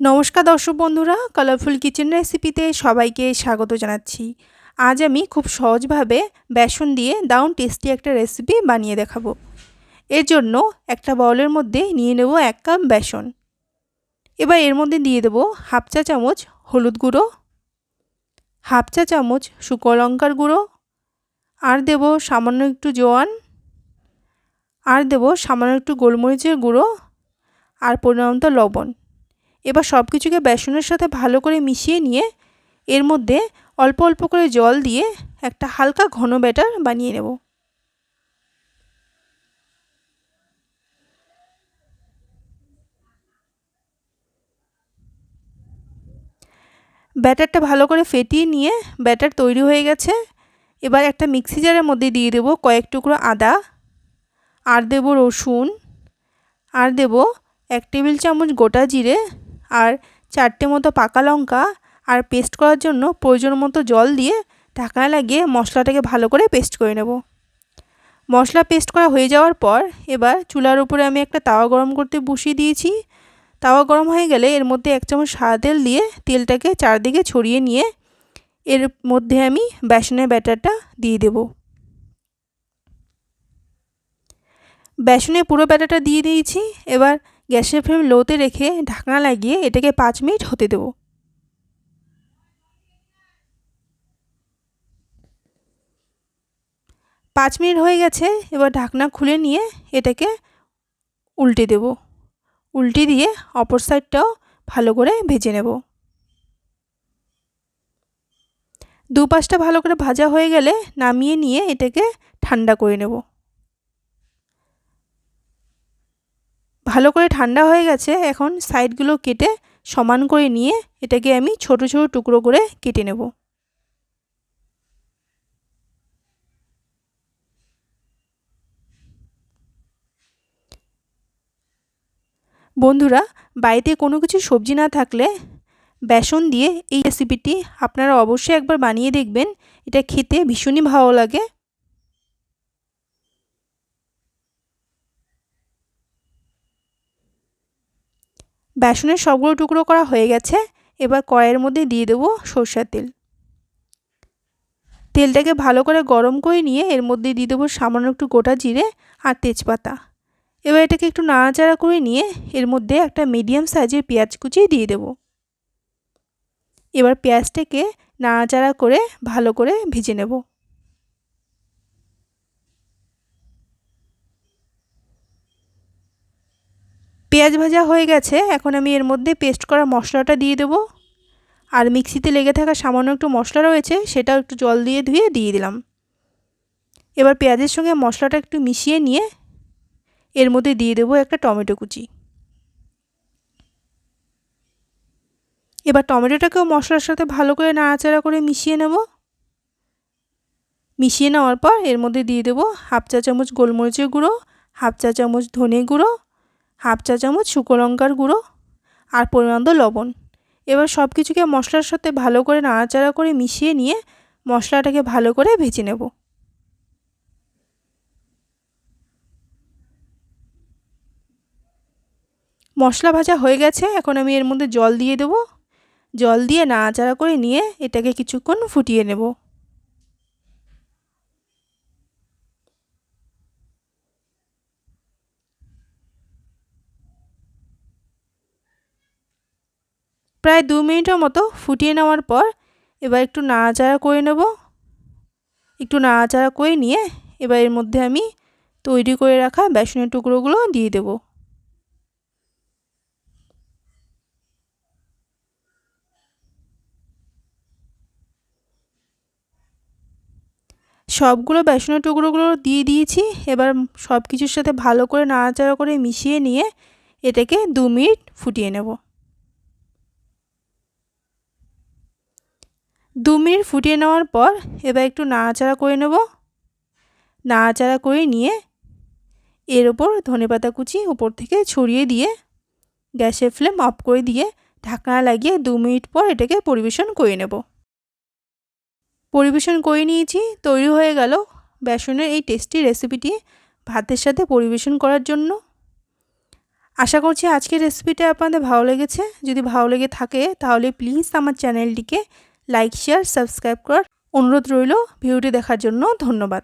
নমস্কার দর্শক বন্ধুরা কালারফুল কিচেন রেসিপিতে সবাইকে স্বাগত জানাচ্ছি। আজ আমি খুব সহজভাবে বেসন দিয়ে দাউন টেস্টি একটা রেসিপি বানিয়ে দেখাবো। এর জন্য একটা বাউলের মধ্যে নিয়ে নেব এক কাপ বেসন। এবার এর মধ্যে দিয়ে দেবো হাফ চা চামচ হলুদ গুঁড়ো, হাফ চা চামচ শুকো লঙ্কার গুঁড়ো, আর দেব সামান্য একটু জোয়ান, আর দেব সামান্য একটু গোলমরিচের গুঁড়ো, আর পরিমাণ লবণ। এবার সব কিছুকে বেসনের সাথে ভালো করে মিশিয়ে নিয়ে এর মধ্যে অল্প অল্প করে জল দিয়ে একটা হালকা ঘন ব্যাটার বানিয়ে নেব। ব্যাটারটা ভালো করে ফেটিয়ে নিয়ে ব্যাটার তৈরি হয়ে গেছে। এবার একটা মিক্সি জারের মধ্যে দিয়ে দেব কয়েক টুকরো আদা, আর দেব রসুন, আর দেব এক টেবিল চামচ গোটা জিরে আর চারটে মতো পাকা লঙ্কা আর পেস্ট করার জন্য প্রয়োজন মতো জল দিয়ে ঢাকনা লাগিয়ে মশলাটাকে ভালো করে পেস্ট করে নেব। মশলা পেস্ট করা হয়ে যাওয়ার পর এবার চুলার উপরে আমি একটা তাওয়া গরম করতে বসিয়ে দিয়েছি। তাওয়া গরম হয়ে গেলে এর মধ্যে এক চামচ সাদা তেল দিয়ে তেলটাকে চারদিকে ছড়িয়ে নিয়ে এর মধ্যে আমি বেসনের ব্যাটারটা দিয়ে দেব। বেসনে পুরো ব্যাটারটা দিয়ে দিয়েছি। এবার গ্যাসের ফ্লেম লোতে রেখে ঢাকনা লাগিয়ে এটাকে পাঁচ মিনিট হতে দেব। পাঁচ মিনিট হয়ে গেছে, এবার ঢাকনা খুলে নিয়ে এটাকে উল্টে দেব। উল্টে দিয়ে অপর সাইডটাও ভালো করে ভেজে নেব। দু পাশটা ভালো করে ভাজা হয়ে গেলে নামিয়ে নিয়ে এটাকে ঠান্ডা করে নেব। ভালো করে ঠান্ডা হয়ে গেছে, এখন সাইডগুলো কেটে সমান করে নিয়ে এটাকে আমি ছোট ছোট টুকরো করে কেটে নেব। বন্ধুরা, বাড়িতে কোনো কিছু সবজি না থাকলে বেসন দিয়ে এই রেসিপিটি আপনারা অবশ্যই একবার বানিয়ে দেখবেন। এটা খেতে ভীষণই ভালো লাগে। বেসনের সবগুলো টুকরো করা হয়ে গেছে। এবার কড়াইয়ের মধ্যে দিয়ে দেবো সর্ষার তেল। তেলটাকে ভালো করে গরম করে নিয়ে এর মধ্যে দিয়ে দেবো সামান্য একটু গোটা জিরে আর তেজপাতা। এবার এটাকে একটু নাড়াচাড়া করে নিয়ে এর মধ্যে একটা মিডিয়াম সাইজের পেঁয়াজ কুচি দিয়ে দেব। এবার পেঁয়াজটাকে নাড়াচাড়া করে ভালো করে ভেজে নেব। পেঁয়াজ ভাজা হয়ে গেছে, এখন আমি এর মধ্যে পেস্ট করা মশলাটা দিয়ে দেব। আর মিক্সিতে লেগে থাকা সামান্য একটু মশলা রয়েছে, সেটাও একটু জল দিয়ে ধুয়ে দিয়ে দিলাম। এবার পেঁয়াজের সঙ্গে মশলাটা একটু মিশিয়ে নিয়ে এর মধ্যে দিয়ে দেবো একটা টমেটো কুচি। এবার টমেটোটাকেও মশলার সাথে ভালো করে নাড়াচাড়া করে মিশিয়ে নেব। মিশিয়ে নেওয়ার পর এর মধ্যে দিয়ে দেবো হাফ চা চামচ গোলমরিচের গুঁড়ো, হাফ চা চামচ ধনে গুঁড়ো হাফ চা চামচ শুকো লঙ্কার গুঁড়ো আর পরিমাণ লবণ। এবার সব কিছুকে মশলার সাথে ভালো করে নাড়াচাড়া করে মিশিয়ে নিয়ে মশলাটাকে ভালো করে ভেজে নেব। মশলা ভাজা হয়ে গেছে, এখন আমি এর মধ্যে জল দিয়ে দেব। জল দিয়ে নাড়াচাড়া করে নিয়ে এটাকে কিছুক্ষণ ফুটিয়ে নেব। প্রায় দু মিনিটের মতো ফুটিয়ে নেওয়ার পর এবার একটু নাড়াচাড়া করে নেব। একটু নাড়াচাড়া করে নিয়ে এবার এর মধ্যে আমি তৈরি করে রাখা বেসনের টুকরোগুলো দিয়ে দেব। সবগুলো বেসনের টুকরোগুলো দিয়ে দিয়েছি। এবার সব কিছুর সাথে ভালো করে নাড়াচাড়া করে মিশিয়ে নিয়ে এটাকে দু মিনিট ফুটিয়ে নেব। দু মিনিট ফুটিয়ে নেওয়ার পর এবার একটু নাড়াচাড়া করে নেব। নাড়াচাড়া করে নিয়ে এর ওপর ধনেপাতা কুচি উপর থেকে ছড়িয়ে দিয়ে গ্যাসের ফ্লেম অফ করে দিয়ে ঢাকনা লাগিয়ে দু মিনিট পর এটাকে পরিবেশন করে নেব। পরিবেশন করে নিয়েছি, তৈরি হয়ে গেল। বেসনের এই টেস্টি রেসিপিটি ভাতের সাথে পরিবেশন করার জন্য। আশা করছি আজকের রেসিপিটা আপনাদের ভালো লেগেছে। যদি ভালো লেগে থাকে তাহলে প্লিজ আমার চ্যানেলটিকে লাইক শেয়ার সাবস্ক্রাইব করার অনুরোধ রইল। ভিডিওটি দেখার জন্য ধন্যবাদ।